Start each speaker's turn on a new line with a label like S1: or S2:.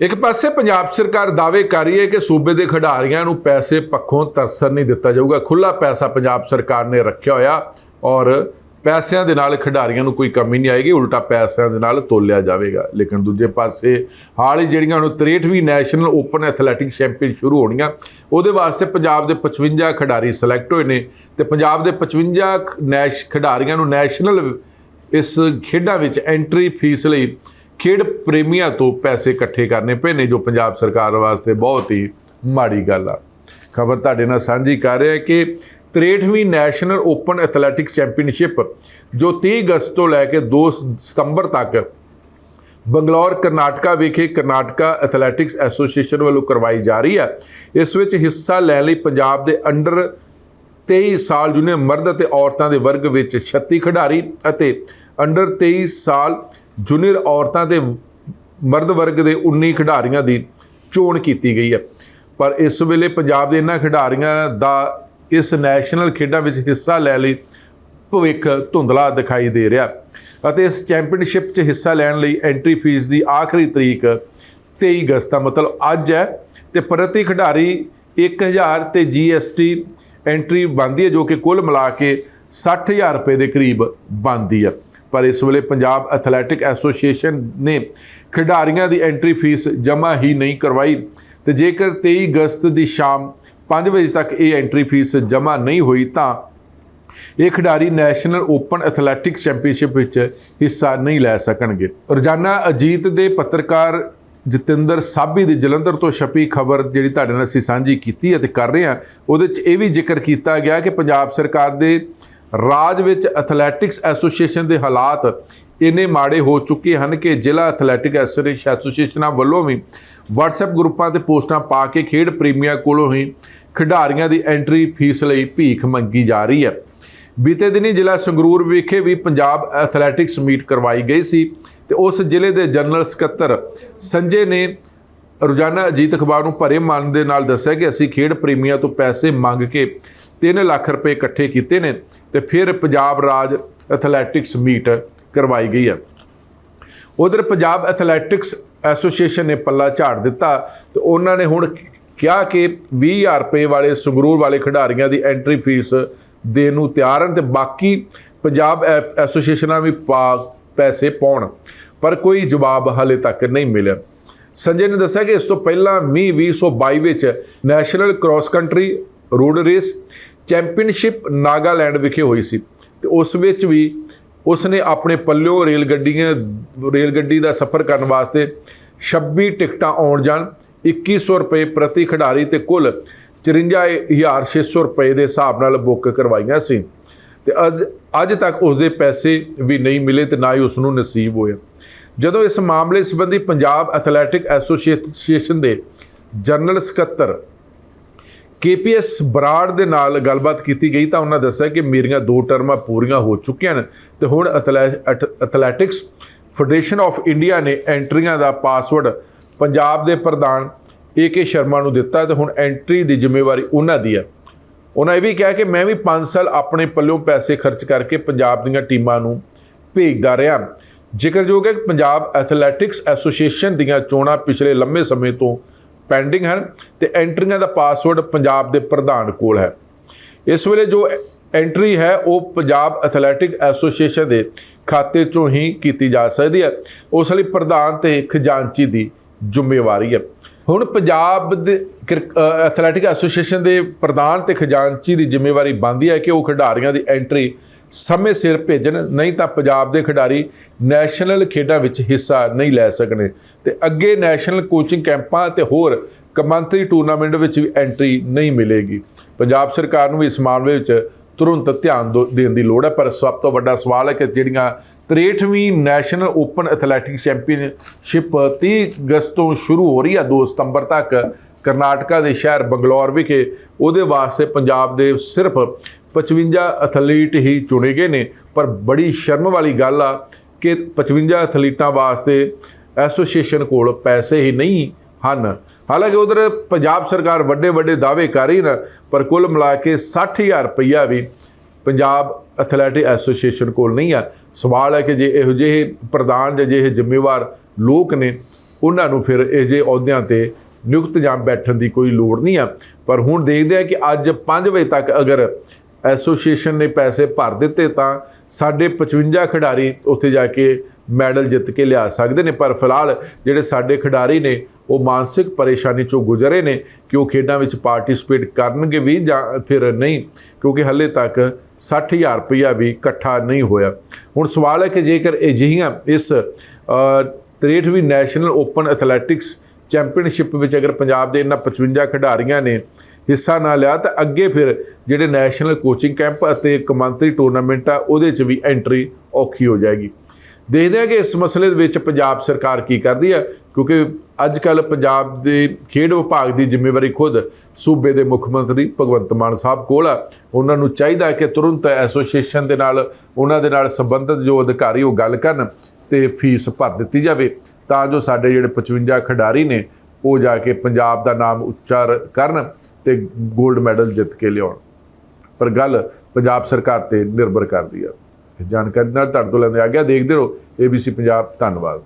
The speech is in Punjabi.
S1: ਇੱਕ ਪਾਸੇ ਪੰਜਾਬ ਸਰਕਾਰ ਦਾਅਵੇ ਕਰ ਰਹੀ ਹੈ ਕਿ ਸੂਬੇ ਦੇ ਖਿਡਾਰੀਆਂ ਨੂੰ ਪੈਸੇ ਪੱਖੋਂ ਤਰਸਰ ਨਹੀਂ ਦਿੱਤਾ ਜਾਊਗਾ। ਖੁੱਲਾ ਪੈਸਾ ਪੰਜਾਬ ਸਰਕਾਰ ਨੇ ਰੱਖਿਆ ਹੋਇਆ ਔਰ ਪੈਸਿਆਂ ਦੇ ਨਾਲ ਖਿਡਾਰੀਆਂ ਨੂੰ ਕੋਈ ਕਮੀ ਨਹੀਂ ਆਏਗੀ, ਉਲਟਾ ਪੈਸਿਆਂ ਦੇ ਨਾਲ ਤੋਲਿਆ ਜਾਵੇਗਾ। ਲੇਕਿਨ ਦੂਜੇ ਪਾਸੇ ਹਾਲ ਹੀ ਜਿਹੜੀਆਂ ਹੁਣ 63ਵੀਂ ਨੈਸ਼ਨਲ ਓਪਨ ਐਥਲੈਟਿਕ ਚੈਂਪੀਅਨ ਸ਼ੁਰੂ ਹੋਣੀਆਂ, ਉਹਦੇ ਵਾਸਤੇ ਪੰਜਾਬ ਦੇ 55 ਖਿਡਾਰੀ ਸਿਲੈਕਟ ਹੋਏ ਨੇ ਤੇ ਪੰਜਾਬ ਦੇ 55 ਨੈਸ਼ ਖਿਡਾਰੀਆਂ ਨੂੰ ਨੈਸ਼ਨਲ ਇਸ ਖੇਡਾਂ ਵਿੱਚ ਐਂਟਰੀ ਫੀਸ ਲਈ ਖੇਡ ਪ੍ਰੇਮੀਆਂ ਤੋਂ ਪੈਸੇ ਇਕੱਠੇ ਕਰਨੇ ਪਏ ਨੇ ਜੋ ਪੰਜਾਬ ਸਰਕਾਰ ਵਾਸਤੇ ਬਹੁਤ ਹੀ ਮਾੜੀ ਗੱਲ ਆ। ਖਬਰ ਤੁਹਾਡੇ ਨਾਲ ਸਾਂਝੀ ਕਰ ਰਿਹਾ ਕਿ 63ਵੀਂ ਨੈਸ਼ਨਲ ਓਪਨ ਐਥਲੈਟਿਕਸ ਚੈਂਪੀਅਨਸ਼ਿਪ, ਜੋ 30 ਅਗਸਤ ਤੋਂ ਲੈ ਕੇ 2 ਸਤੰਬਰ ਤੱਕ ਬੰਗਲੌਰ, ਕਰਨਾਟਕਾ ਵਿਖੇ ਕਰਨਾਟਕਾ ਐਥਲੈਟਿਕਸ ਐਸੋਸੀਏਸ਼ਨ ਵੱਲੋਂ ਕਰਵਾਈ ਜਾ ਰਹੀ ਹੈ ਇਸ ਵਿੱਚ ਹਿੱਸਾ ਲੈਣ ਲਈ ਪੰਜਾਬ ਦੇ ਅੰਡਰ 23 ਸਾਲ ਜੂਨੀਅਰ ਮਰਦ ਅਤੇ ਔਰਤਾਂ ਦੇ ਵਰਗ ਵਿੱਚ 36 ਖਿਡਾਰੀ ਅਤੇ ਅੰਡਰ 23 ਸਾਲ ਜੂਨੀਅਰ ਔਰਤਾਂ ਦੇ ਮਰਦ ਵਰਗ ਦੇ 19 ਖਿਡਾਰੀਆਂ ਦੀ ਚੋਣ ਕੀਤੀ ਗਈ ਹੈ। ਪਰ ਇਸ ਵੇਲੇ ਪੰਜਾਬ ਦੇ ਇਹਨਾਂ ਖਿਡਾਰੀਆਂ ਦਾ ਇਸ ਨੈਸ਼ਨਲ ਖੇਡਾਂ ਵਿੱਚ ਹਿੱਸਾ ਲੈ ਲਈ ਭਵਿੱਖ ਧੁੰਦਲਾ ਦਿਖਾਈ ਦੇ ਰਿਹਾ ਅਤੇ ਇਸ ਚੈਂਪੀਅਨਸ਼ਿਪ 'ਚ ਹਿੱਸਾ ਲੈਣ ਲਈ ਐਂਟਰੀ ਫੀਸ ਦੀ ਆਖਰੀ ਤਰੀਕ 23 ਅਗਸਤ ਦਾ ਮਤਲਬ ਅੱਜ ਹੈ ਤੇ ਪ੍ਰਤੀ ਖਿਡਾਰੀ 1000 ਤੇ GST ਐਂਟਰੀ ਬਣਦੀ ਹੈ ਜੋ ਕਿ ਕੁੱਲ ਮਿਲਾ ਕੇ 60000 ਰੁਪਏ ਦੇ ਕਰੀਬ ਬਣਦੀ ਹੈ। ਪਰ ਇਸ ਵੇਲੇ ਪੰਜਾਬ ਐਥਲੈਟਿਕ ਐਸੋਸੀਏਸ਼ਨ ਨੇ ਖਿਡਾਰੀਆਂ ਦੀ ਐਂਟਰੀ ਫੀਸ ਜਮ੍ਹਾਂ ਹੀ ਨਹੀਂ ਕਰਵਾਈ ਤੇ ਜੇਕਰ 23 ਅਗਸਤ ਦੀ ਸ਼ਾਮ 5 ਵਜੇ ਤੱਕ ਇਹ ਐਂਟਰੀ ਫੀਸ ਜਮ੍ਹਾਂ ਨਹੀਂ ਹੋਈ ਤਾਂ ਇਹ ਖਿਡਾਰੀ ਨੈਸ਼ਨਲ ਓਪਨ ਐਥਲੈਟਿਕਸ ਚੈਂਪੀਅਨਸ਼ਿਪ ਵਿੱਚ ਹਿੱਸਾ ਨਹੀਂ ਲੈ ਸਕਣਗੇ। ਰੋਜ਼ਾਨਾ ਅਜੀਤ ਦੇ ਪੱਤਰਕਾਰ ਜਤਿੰਦਰ ਸਾਬੀ ਦੀ ਜਲੰਧਰ ਤੋਂ ਛਪੀ ਖਬਰ ਜਿਹੜੀ ਤੁਹਾਡੇ ਨਾਲ ਅਸੀਂ ਸਾਂਝੀ ਕੀਤੀ ਅਤੇ ਕਰ ਰਹੇ ਹਾਂ, ਉਹਦੇ 'ਚ ਇਹ ਵੀ ਜ਼ਿਕਰ ਕੀਤਾ ਗਿਆ ਕਿ ਪੰਜਾਬ ਸਰਕਾਰ ਦੇ ਰਾਜ ਵਿੱਚ ਐਥਲੈਟਿਕਸ ਐਸੋਸੀਏਸ਼ਨ ਦੇ ਹਾਲਾਤ ਇੰਨੇ ਮਾੜੇ ਹੋ ਚੁੱਕੇ ਹਨ ਕਿ ਜ਼ਿਲ੍ਹਾ ਐਥਲੈਟਿਕ ਐਸੋਸੀਏਸ਼ਨਾਂ ਵੱਲੋਂ ਵੀ WhatsApp ਗਰੁੱਪਾਂ ਤੇ ਪੋਸਟਾਂ ਪਾ ਕੇ ਖੇਡ ਪ੍ਰੇਮੀਆਂ ਕੋਲੋਂ ਹੀ ਖਿਡਾਰੀਆਂ ਦੀ ਐਂਟਰੀ ਫੀਸ ਲਈ ਭੀਖ ਮੰਗੀ ਜਾ ਰਹੀ ਹੈ। ਬੀਤੇ ਦਿਨੀ ਜ਼ਿਲ੍ਹਾ ਸੰਗਰੂਰ ਵਿਖੇ ਵੀ ਪੰਜਾਬ ਐਥਲੈਟਿਕਸ ਮੀਟ ਕਰਵਾਈ ਗਈ ਸੀ ਤੇ ਉਸ ਜ਼ਿਲ੍ਹੇ ਦੇ ਜਨਰਲ ਸਕੱਤਰ ਸੰਜੇ ਨੇ ਰੋਜ਼ਾਨਾ ਅਜੀਤ ਅਖਬਾਰ ਨੂੰ ਭਰੇ ਮਨ ਦੇ ਨਾਲ ਦੱਸਿਆ ਕਿ ਅਸੀਂ ਖੇਡ ਪ੍ਰੇਮੀਆਂ ਤੋਂ ਪੈਸੇ ਮੰਗ ਕੇ 3 ਲੱਖ ਰੁਪਏ ਇਕੱਠੇ ਕੀਤੇ ਨੇ ਤੇ ਫਿਰ ਪੰਜਾਬ ਰਾਜ ਐਥਲੈਟਿਕਸ ਮੀਟ ਕਰਵਾਈ ਗਈ ਹੈ। ਉਧਰ ਪੰਜਾਬ ਐਥਲੈਟਿਕਸ ਐਸੋਸੀਏਸ਼ਨ ਨੇ ਪੱਲਾ ਝਾੜ ਦਿੱਤਾ ਤੇ ਉਹਨਾਂ ਨੇ ਹੁਣ ਕਿਹਾ ਕਿ 20000 ਰੁਪਏ ਵਾਲੇ ਸੰਗਰੂਰ ਵਾਲੇ ਖਿਡਾਰੀਆਂ ਦੀ ਐਂਟਰੀ ਫੀਸ ਦੇਣ ਨੂੰ ਤਿਆਰ ਹਨ ਤੇ ਬਾਕੀ ਪੰਜਾਬ ਐ- ਐਸੋਸੀਏਸ਼ਨਾਂ ਵੀ ਪਾ- ਪੈਸੇ ਪਾਉਣ, ਪਰ ਕੋਈ ਜਵਾਬ ਹਾਲੇ ਤੱਕ ਨਹੀਂ ਮਿਲਿਆ। ਸੰਜੇ ਨੇ ਦੱਸਿਆ ਕਿ ਇਸ ਤੋਂ ਪਹਿਲਾਂ ਮਈ 2022 ਵਿੱਚ national cross country road race championship Nagaland ਵਿਖੇ ਹੋਈ ਸੀ। ਤੇ ਉਸ ਵਿੱਚ ਵੀ ਉਸ ਨੇ ਆਪਣੇ ਪੱਲਿਓਂ ਰੇਲ ਗੱਡੀਆਂ ਰੇਲ ਗੱਡੀ ਦਾ ਸਫ਼ਰ ਕਰਨ ਵਾਸਤੇ 26 ਟਿਕਟਾਂ ਆਉਣ ਜਾਣ 2100 ਰੁਪਏ ਪ੍ਰਤੀ ਖਿਡਾਰੀ ਤੇ ਕੁੱਲ 54600 ਰੁਪਏ ਦੇ ਹਿਸਾਬ ਨਾਲ ਬੁੱਕ ਕਰਵਾਈਆਂ ਸੀ। ਤੇ ਅੱਜ ਅੱਜ ਤੱਕ ਉਸ ਦੇ ਪੈਸੇ ਵੀ ਨਹੀਂ ਮਿਲੇ ਤੇ ਨਾ ਹੀ ਉਸ ਨੂੰ ਨਸੀਬ ਹੋਏ। ਜਦੋਂ ਇਸ ਮਾਮਲੇ ਸੰਬੰਧੀ ਪੰਜਾਬ ਐਥਲੈਟਿਕ ਐਸੋਸੀਏਸ਼ਨ ਦੇ ਜਨਰਲ ਸਕੱਤਰ ਕੇਪੀਐਸ ਬਰਾੜ ਦੇ ਨਾਲ ਗੱਲਬਾਤ ਕੀਤੀ ਗਈ ਤਾਂ ਉਹਨਾਂ ਦੱਸਿਆ ਕਿ ਮੇਰੀਆਂ ਦੋ ਟਰਮਾਂ ਪੂਰੀਆਂ ਹੋ ਚੁੱਕੀਆਂ ਨੇ ਤੇ ਹੁਣ athle- ath- athletics federation of India ਨੇ ਐਂਟਰੀਆਂ ਦਾ ਪਾਸਵਰਡ ਪੰਜਾਬ ਦੇ ਪ੍ਰਧਾਨ ਏਕੇ ਸ਼ਰਮਾ ਨੂੰ ਦਿੱਤਾ ਤੇ ਹੁਣ ਐਂਟਰੀ ਦੀ ਜ਼ਿੰਮੇਵਾਰੀ ਉਹਨਾਂ ਦੀ ਹੈ। ਉਹਨਾਂ ਇਹ ਵੀ ਕਿਹਾ ਕਿ ਮੈਂ ਵੀ 5 ਸਾਲ ਆਪਣੇ ਪੱਲੋਂ ਪੈਸੇ ਖਰਚ ਕਰਕੇ ਪੰਜਾਬ ਦੀਆਂ ਟੀਮਾਂ ਨੂੰ ਭੇਜਦਾ ਰਿਹਾ। ਜ਼ਿਕਰਯੋਗ ਹੈ ਕਿ ਪੰਜਾਬ ਐਥਲੈਟਿਕਸ ਐਸੋਸੀਏਸ਼ਨ ਦੀਆਂ ਚੋਣਾਂ ਪਿਛਲੇ ਲੰਮੇ ਸਮੇਂ ਤੋਂ ਪੈਂਡਿੰਗ ਹਨ ਤੇ ਐਂਟਰੀਆਂ ਦਾ ਪਾਸਵਰਡ ਪੰਜਾਬ ਦੇ ਪ੍ਰਧਾਨ ਕੋਲ ਹੈ। ਇਸ ਵੇਲੇ ਜੋ ਐਂਟਰੀ ਹੈ ਉਹ ਪੰਜਾਬ ਐਥਲੈਟਿਕ ਐਸੋਸੀਏਸ਼ਨ ਦੇ ਖਾਤੇ ਚੋਂ ਹੀ ਕੀਤੀ ਜਾ ਸਕਦੀ ਹੈ। ਉਸ ਲਈ ਪ੍ਰਧਾਨ ਤੇ ਖਜ਼ਾਨਚੀ ਦੀ ਜ਼ਿੰਮੇਵਾਰੀ ਹੈ। ਹੁਣ ਪੰਜਾਬ ਦੇ ਕ੍ਰਿਕ- ਅ, ਐਥਲੈਟਿਕ ਐਸੋਸੀਏਸ਼ਨ ਦੇ ਪ੍ਰਧਾਨ ਤੇ ਖਜ਼ਾਨਚੀ ਦੀ ਜ਼ਿੰਮੇਵਾਰੀ ਬਣਦੀ ਹੈ ਕਿ ਉਹ ਖਿਡਾਰੀਆਂ ਦੀ ਐਂਟਰੀ ਸਮੇਂ ਸਿਰ ਭੇਜਣ, ਨਹੀਂ ਤਾਂ ਪੰਜਾਬ ਦੇ ਖਿਡਾਰੀ ਨੈਸ਼ਨਲ ਖੇਡਾਂ ਵਿੱਚ ਹਿੱਸਾ ਨਹੀਂ ਲੈ ਸਕਣੇ। ਤੇ ਅੱਗੇ ਨੈਸ਼ਨਲ ਕੋਚਿੰਗ ਕੈਂਪਾਂ ਤੇ ਹੋਰ ਕਮਾਂਤਰੀ ਟੂਰਨਾਮੈਂਟ ਵਿੱਚ ਵੀ ਐਂਟਰੀ ਨਹੀਂ ਮਿਲੇਗੀ। ਪੰਜਾਬ ਸਰਕਾਰ ਨੂੰ ਵੀ ਇਸ ਮਾਮਲੇ ਵਿੱਚ ਤੁਰੰਤ ਧਿਆਨ ਦੋ- ਦੇਣ ਦੀ ਲੋੜ ਹੈ, ਪਰ ਸਭ ਤੋਂ ਵੱਡਾ ਸਵਾਲ ਹੈ ਕਿ ਜਿਹੜੀਆਂ 63ਵੀਂ ਨੈਸ਼ਨਲ ਓਪਨ ਐਥਲੈਟਿਕਸ ਚੈਂਪੀਅਨਸ਼ਿਪ 30 ਅਗਸਤ ਤੋਂ ਸ਼ੁਰੂ ਹੋ ਰਹੀ ਹੈ 2 ਸਤੰਬਰ ਤੱਕ ਕਰਨਾਟਕਾ ਦੇ ਸ਼ਹਿਰ ਬੰਗਲੌਰ ਵਿਖੇ, ਉਹਦੇ ਵਾਸਤੇ ਪੰਜਾਬ ਦੇ ਸਿਰਫ 55 ਐਥਲੀਟ ਹੀ ਚੁਣੇ ਗਏ ਨੇ। ਪਰ ਬੜੀ ਸ਼ਰਮ ਵਾਲੀ ਗੱਲ ਆ ਕਿ 55 ਐਥਲੀਟਾਂ ਵਾਸਤੇ ਐਸੋਸੀਏਸ਼ਨ ਕੋਲ ਪੈਸੇ ਹੀ ਨਹੀਂ ਹਨ। ਹਾਲਾਂਕਿ ਉਧਰ ਪੰਜਾਬ ਸਰਕਾਰ ਵੱਡੇ ਵੱਡੇ ਦਾਅਵੇ ਕਰ ਰਹੀ ਨਾ, ਪਰ ਕੁੱਲ ਮਿਲਾ ਕੇ 60000 ਰੁਪਈਆ ਵੀ ਪੰਜਾਬ ਐਥਲੈਟਿਕ ਐਸੋਸੀਏਸ਼ਨ ਕੋਲ ਨਹੀਂ ਆ। ਸਵਾਲ ਹੈ ਕਿ ਜੇ ਇਹੋ ਜਿਹੇ ਪ੍ਰਧਾਨ ਜਾਂ ਜਿਹੇ ਜ਼ਿੰਮੇਵਾਰ ਲੋਕ ਨੇ, ਉਹਨਾਂ ਨੂੰ ਫਿਰ ਇਹ ਜੇ ਅਹੁਦਿਆਂ ਤੇ ਨਿਯੁਕਤ ਜਾਂ ਬੈਠਣ ਦੀ ਕੋਈ ਲੋੜ ਨਹੀਂ ਆ। ਪਰ ਹੁਣ ਦੇਖਦੇ ਆ ਕਿ ਅੱਜ 5 ਵਜੇ ਤੱਕ ਅਗਰ ਐਸੋਸੀਏਸ਼ਨ ਨੇ ਪੈਸੇ ਭਰ ਦਿੱਤੇ ਤਾਂ ਸਾਡੇ 55 ਖਿਡਾਰੀ ਉੱਥੇ ਜਾ ਕੇ ਮੈਡਲ ਜਿੱਤ ਕੇ ਲਿਆ ਸਕਦੇ ਨੇ। ਪਰ ਫਿਲਹਾਲ ਜਿਹੜੇ ਸਾਡੇ ਖਿਡਾਰੀ ਨੇ ਉਹ ਮਾਨਸਿਕ ਪਰੇਸ਼ਾਨੀ ਚੋਂ ਗੁਜ਼ਰੇ ਨੇ ਕਿ ਉਹ ਖੇਡਾਂ ਵਿੱਚ ਪਾਰਟਿਸਿਪੇਟ ਕਰਨਗੇ ਵੀ ਜਾਂ ਫਿਰ ਨਹੀਂ ਕਿਉਂਕਿ ਹੱਲੇ ਤੱਕ 60000 ਰੁਪਇਆ ਵੀ ਇਕੱਠਾ ਨਹੀਂ ਹੋਇਆ। ਹੁਣ ਸਵਾਲ ਹੈ ਕਿ ਜੇਕਰ ਅਜਿਹੀਆਂ ਇਸ ਅ, 63ਵੀਂ ਨੈਸ਼ਨਲ ਓਪਨ ਐਥਲੈਟਿਕਸ ਚੈਂਪੀਅਨਸ਼ਿਪ ਵਿੱਚ ਅਗਰ ਪੰਜਾਬ ਦੇ ਇਹਨਾਂ 55 ਖਿਡਾਰੀਆਂ ਨੇ ਹਿੱਸਾ ਨਾ ਲਿਆ, ਤਾਂ ਅੱਗੇ ਫਿਰ ਜਿਹੜੇ ਨੈਸ਼ਨਲ ਕੋਚਿੰਗ ਕੈਂਪ ਅਤੇ ਕਮਾਂਤਰੀ ਟੂਰਨਾਮੈਂਟ ਆ, ਉਹਦੇ 'ਚ ਵੀ ਐਂਟਰੀ ਔਖੀ ਹੋ ਜਾਏਗੀ। ਦੇਖਦੇ ਹਾਂ ਕਿ ਇਸ ਮਸਲੇ ਦੇ ਵਿੱਚ ਪੰਜਾਬ ਸਰਕਾਰ ਕੀ ਕਰਦੀ ਹੈ ਕਿਉਂਕਿ ਅੱਜ ਕੱਲ ਪੰਜਾਬ ਦੇ ਖੇਡ ਵਿਭਾਗ ਦੀ ਜ਼ਿੰਮੇਵਾਰੀ ਖੁਦ ਸੂਬੇ ਦੇ ਮੁੱਖ ਮੰਤਰੀ ਭਗਵੰਤ ਮਾਨ ਸਾਹਿਬ ਕੋਲ ਆ। ਉਹਨਾਂ ਨੂੰ ਚਾਹੀਦਾ ਕਿ ਤੁਰੰਤ ਐਸੋਸੀਏਸ਼ਨ ਦੇ ਨਾਲ, ਉਹਨਾਂ ਦੇ ਨਾਲ ਸੰਬੰਧਿਤ ਜੋ ਅਧਿਕਾਰੀ ਉਹ ਗੱਲ ਕਰਨ ਤੇ ਫੀਸ ਭਰ ਦਿੱਤੀ ਜਾਵੇ। ਤਾਂ ਜੋ ਸਾਡੇ ਜਿਹੜੇ 55 ਖਿਡਾਰੀ ਨੇ, ਉਹ ਜਾ ਕੇ ਪੰਜਾਬ ਦਾ ਨਾਮ ਉੱਚਾ ਕਰਨ ਤੇ 골ਡ ਮੈਡਲ ਜਿੱਤ ਕੇ ਲਿਆਉਣ। ਪਰ ਗੱਲ ਪੰਜਾਬ ਸਰਕਾਰ ਤੇ ਨਿਰਭਰ ਕਰਦੀ ਆ। ਇਸ ਜਾਣਕਾਰੀ ਨਾਲ ਤੁਹਾਡੇ ਤੋਂ ਲੈਂਦੇ ਆ ਗਿਆ ਦੇਖਦੇ ਰਹੋ। ABC ਪੰਜਾਬ, ਧੰਨਵਾਦ।